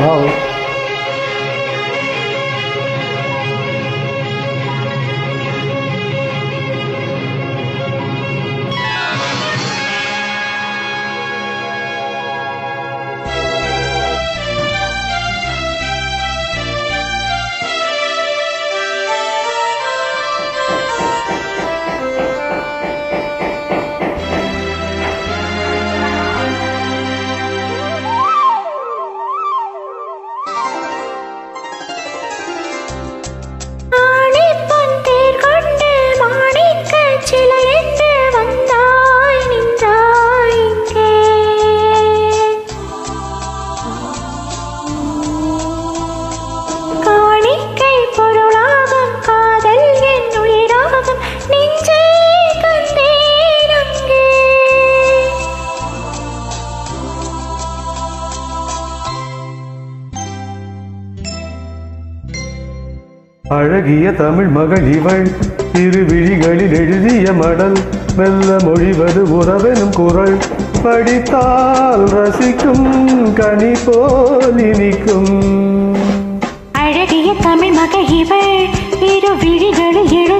Hello. அழகிய தமிழ் மகள் இவள். திருவிழிகளில் எழுதிய மடல் மெல்ல மொழிவது உறவெனும் குரல் படித்தால் ரசிக்கும் கனி போல் இனிக்கும். அழகிய தமிழ் மகள் இவள் திருவிழிகளில் எழு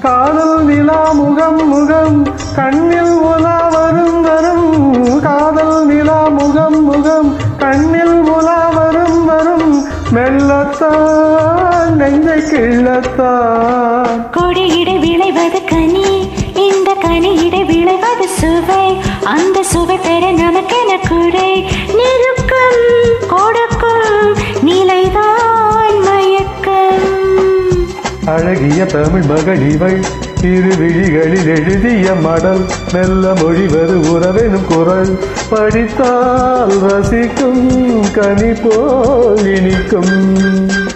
காதல் நிலா முகம் முகம் கண்ணில் உலா வரும் வரும். காதல் நிலா முகம் முகம் கண்ணில் உலா வரும் வரும். மெல்லத்தான் நெஞ்சை கிள்ளத்தான். கொடியிட விளைவது கனி இந்த கனியிட விளைவது சுவை. அந்த சுவை பெற நமக்கென குறை அழகிய தமிழ் மகள் இவள். திருவிழிகளில் எழுதிய மடல். மெல்ல மொழிவது உறவெனும் குரல். படித்தால் ரசிக்கும் கனி போல் இனிக்கும்.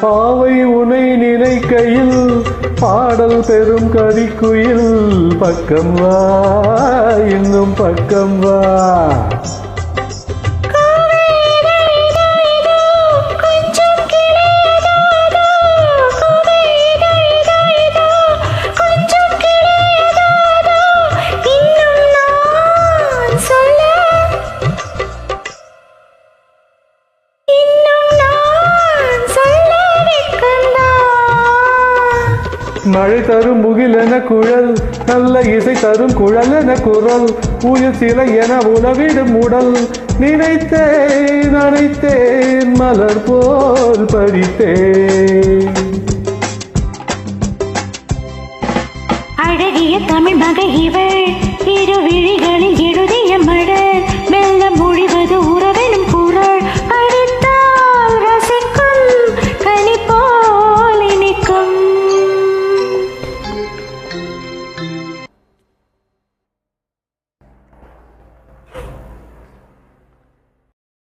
பாவை உனை நினைக்கையில் பாடல் பெறும் கவிக்குயில் பக்கம் வா இன்னும் பக்கம் வா. மழை தரும் முகிலென குழல் நல்ல இசை தரும் குழல் என குரல் உயிர் சிலை என உணவிடும் உடல். நினைத்தேன் அனைத்தேன் மலர் போல் பறித்தேன் அழகிய தமிழ் மகை இவள் இரு விழிகளில் எழுதிய மழை வெள்ளம்